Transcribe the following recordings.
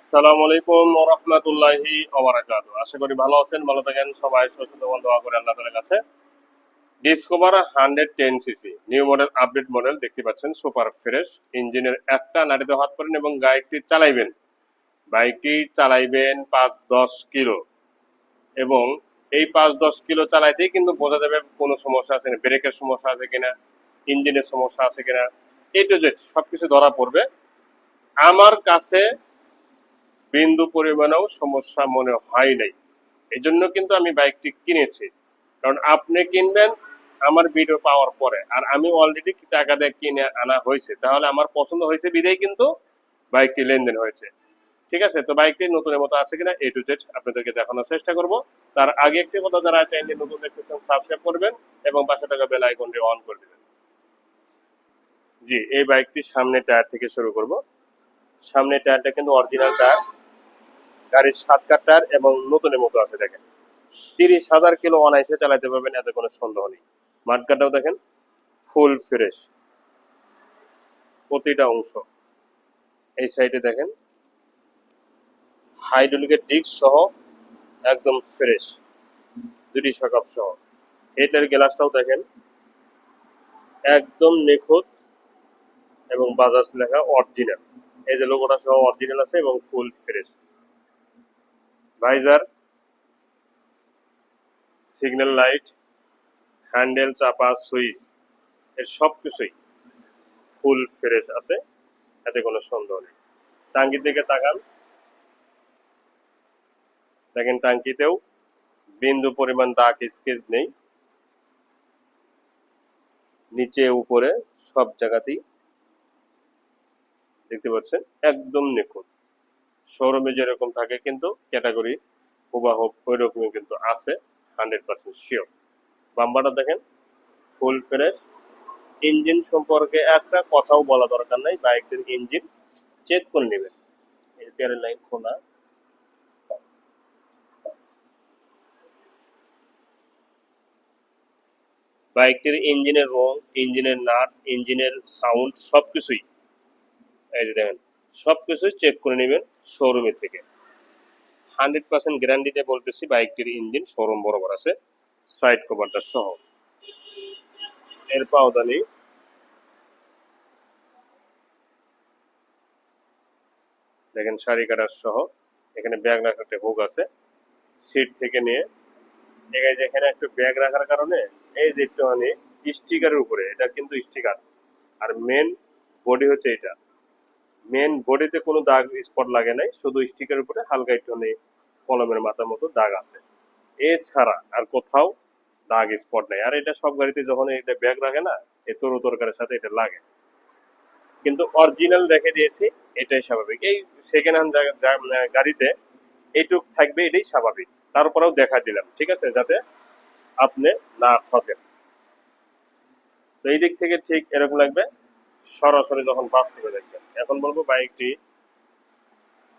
আসসালামু আলাইকুম রহমতুল্লাহি ওবারাকাত আশা করি ভালো আছেন, ভালো থাকেন, সবাই মন দোয়া করে আল্লাহ কাছে। Discover hundred ten CC new model update model দেখতে পাচ্ছেন সুপার ফ্রেশ ইঞ্জিনের একটা নাড়িতে হাত করেন এবং বাইকটি চালাইবেন। বাইকটি চালাইবেন পাঁচ দশ কিলো। এবং এই পাঁচ দশ কিলো চালাইতেই কিন্তু বোঝা যাবে কোনো সমস্যা আছে কিনা, ব্রেকের সমস্যা আছে কিনা ইঞ্জিনের সমস্যা আছে কিনা এ টু জেড সবকিছু ধরা পড়বে। আমার কাছে বিন্দু পরিমাণেও সমস্যা মনে হয় নাই। এই জন্য কিন্তু আমি বাইকটি কিনেছি। কারণ আপনি কিনবেন, আমার ভিডিও পাওয়ার পরে। আর আমি অলরেডি টাকা দিয়ে কিনে আনা হয়েছে। তাহলে আমার পছন্দ হয়েছে বিদেই কিন্তু বাইকটি লেনদেন হয়েছে। ঠিক আছে? তো বাইকটি নতুনের মতো আছে কিনা এ টু জেড আপনাদেরকে দেখানোর চেষ্টা করব। তার আগে একটি কথা যারা চাইলে নতুন দেখতেছেন সাবস্ক্রাইব করবেন এবং পাশে টাকা বেল আইকনটি অন করে দেবেন। জি, এই বাইকটি সামনে টায়ার থেকে শুরু করব। সামনে টায়ারটা কিন্তু অরিজিনাল টায়ার গাড়ির সাত কাঠ টায়ার এবং নতুনের মতো আছে, দেখেন। তিরিশ হাজার কিলো অনায়াসে চালাতে পারবেন, এতে কোনো সন্দেহ নেই। মাঠগাটাও দেখেন ফুল ফ্রেশ প্রতিটা অংশ। এই সাইডে দেখেন হাইড্রোলিকের ডিস্ক সহ একদম ফ্রেশ দুটি সকাপ সহ। এটার গ্লাসটাও দেখেন, একদম নিখুঁত এবং বাজাজ লেখা অরিজিনাল এই যে লোগোটা সহ অরিজিনাল আছে এবং full fresh visor signal light handle চাপা সুইচ এর সব কিছুই ফুল ফ্রেশ আছে, এতে কোনো সন্দেহ নেই। টাঙ্কির দিকে তাকান। দেখেন টাঙ্কিতেও বিন্দু পরিমাণ দাগ, স্কেচ নেই। নিচে, উপরে সব জায়গাতেই দেখতে পাচ্ছেন একদম নিখুঁত। শোরুমে যেরকম থাকে কিন্তু ক্যাটাগরি হুবাহ ওই রকমই কিন্তু আছে, হান্ড্রেড পার্সেন্ট শিওর। বাম্বাটা দেখেন, ফুল ফ্রেশ। ইঞ্জিন সম্পর্কে একটা কথাও বলা দরকার নাই, বাইকের ইঞ্জিন চেক করে নেবেন। এর লাইন খোলা। বাইকটির ইঞ্জিনের রং, ইঞ্জিনের নাট, ইঞ্জিনের সাউন্ড সবকিছুই। এই যে দেখেন সবকিছুই চেক করে নেবেন শোরুমের থেকে। হান্ড্রেড পার্সেন্ট গ্যারান্টিতে বলতেছি বাইকটির ইঞ্জিন শোরুম বরাবর আছে সাইড কভারটা সহ। এর পাওদানি দেখেন শাড়ি কাটার সহ, এখানে ব্যাগ রাখার একটা হুক আছে। সিট থেকে নিয়ে এখানে যেখানে একটু ব্যাগ রাখার কারণে, এই যে একটুখানি স্টিকারের উপরে, এটা কিন্তু স্টিকার আর মেন বডি হচ্ছে এটা। মেন বডিতে কোনো দাগ স্পট লাগে নাই, শুধু স্টিকারের উপরে হালকা একটু কলমের মাথার মতো দাগ আছে। এছাড়া আর কোথাও দাগ স্পট নেই। আর এটা সব গাড়িতে যখন এটা ব্যাগ রাখে না এই তরু তরকারের সাথে এটা লাগে। কিন্তু অরিজিনাল রেখে দিয়েছি, এটাই স্বাভাবিক। এই সেকেন্ড হ্যান্ড গাড়িতে এইটুক থাকবে, এটাই স্বাভাবিক। তারপরেও দেখা দিলাম, ঠিক আছে? যাতে আপনি না ঠকেন তো এই দিক থেকে ঠিক এরকম লাগবে। সরাসরি যখন বাস্তবে দেখবেন। এখন বলব বাইকটি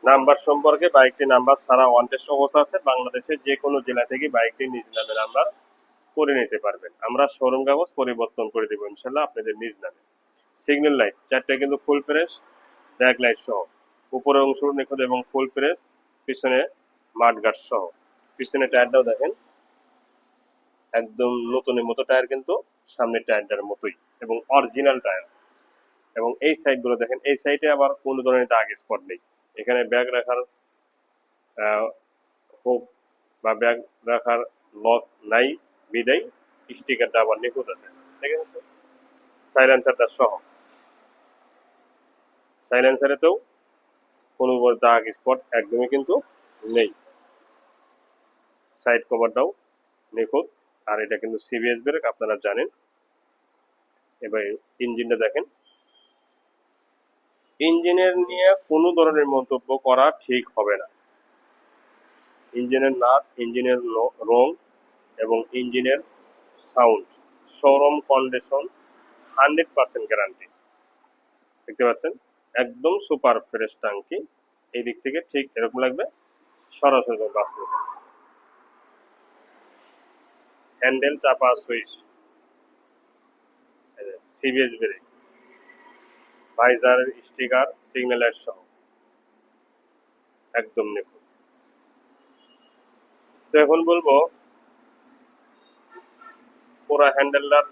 নাম্বার সম্পর্কে বাইকটি নাম্বার ছাড়া ওয়ান্টেড অবস্থা আছে। বাংলাদেশের যে কোনো জেলা থেকে বাইকটি নিজ নামে নাম্বার করে নিতে পারবেন। আমরা শোরুম কাগজ পরিবর্তন করে দেবো ইনশাল্লাহ আপনাদের নিজ নামে। সিগন্যাল লাইট, চারটে কিন্তু ফুল ফ্রেশ, ব্যাক লাইট সহ। উপরের অংশ নিখুঁত এবং ফুল ফ্রেশ, পিছনে মাঠগাট সহ। পিছনে টায়ারটাও দেখেন, একদম নতুনের মতো টায়ার কিন্তু সামনের টায়ারটার মতোই এবং অরিজিনাল টায়ার। এবং এই সাইডগুলো দেখেন, এই সাইডে আবার কোনো ধরনের দাগ স্পট নেই। এখানে ব্যাগ রাখার হোক বা ব্যাগ রাখার লক নাই, বিদায়। স্টিকারটা আবার নিখুঁত আছে। দেখেন সাইলেন্সারটা সহ। সাইলেন্সারেতেও কোনো দাগ স্পট একদমই কিন্তু নেই। সাইড কভারটাও নিখুঁত। আর এটা কিন্তু সিবিএস ব্রেক আপনারা জানেন। এবার ইঞ্জিনটা দেখেন। ইঞ্জিনের নিয়ে কোনো ধরনের মন্তব্য করা ঠিক হবে না। ইঞ্জিনের নাট ইঞ্জিনের রং এবং ইঞ্জিনের sound, showroom condition hundred percent guarantee. দেখতে পাচ্ছেন? একদম সুপার ফ্রেশ টাঙ্কি এই দিক থেকে ঠিক এরকম লাগবে, সরাসরি বাস্তবে হ্যান্ডেল চাপা switch. CBS brake. Visor sticker সিগন্যালের সহ। একদম নিখুঁত। তো এখন বলব, পুরো হ্যান্ডেলটার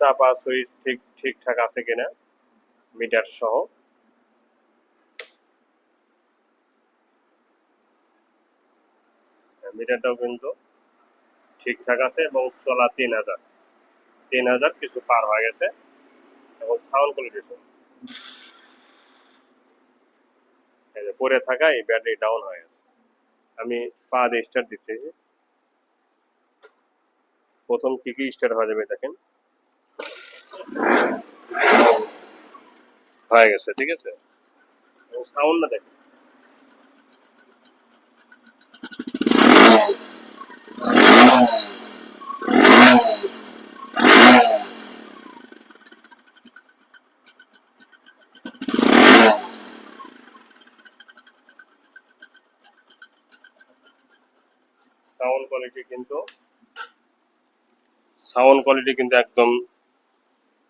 চাপা সুইচ ঠিক, ঠিকঠাক আছে কিনা, মিটার সহ। মিটারটাও কিন্তু ঠিকঠাক আছে এবং চলা তিন হাজার। তিন হাজার কিছু পার হয়ে গেছে এবং সাউন্ড কোয়ালিটি পরে থাকা এই ব্যাটারি ডাউন হয়ে গেছে। আমি পা দিয়ে স্টার্ট দিচ্ছি। প্রথম কি কি স্টার্ট হয়ে যাবে দেখেন। হয়ে গেছে, ঠিক আছে? সাউন্ড না দেখেন। সাউন্ড কোয়ালিটি কিন্তু সাউন্ড কোয়ালিটি কিন্তু একদম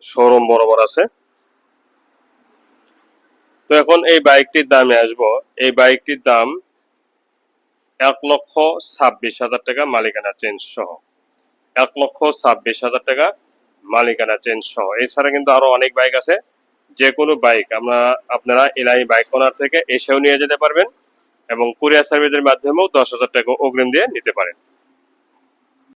শোরুম বরাবর আছে। তো এখন এই বাইকটির দামে আসব। এই বাইকটির দাম এক লক্ষ ছাব্বিশ হাজার টাকা মালিকানা চেঞ্জ সহ। এক লক্ষ ছাব্বিশ হাজার টাকা মালিকানা চেঞ্জ সহ। এছাড়া কিন্তু আরও অনেক বাইক আছে। যে কোনো বাইক আমরা, আপনারা এলআই বাইক ওনার থেকে এসেও নিয়ে যেতে পারবেন। এবং কুরিয়ার সার্ভিসের মাধ্যমেও দশ হাজার টাকা অগ্রিম দিয়ে নিতে পারেন।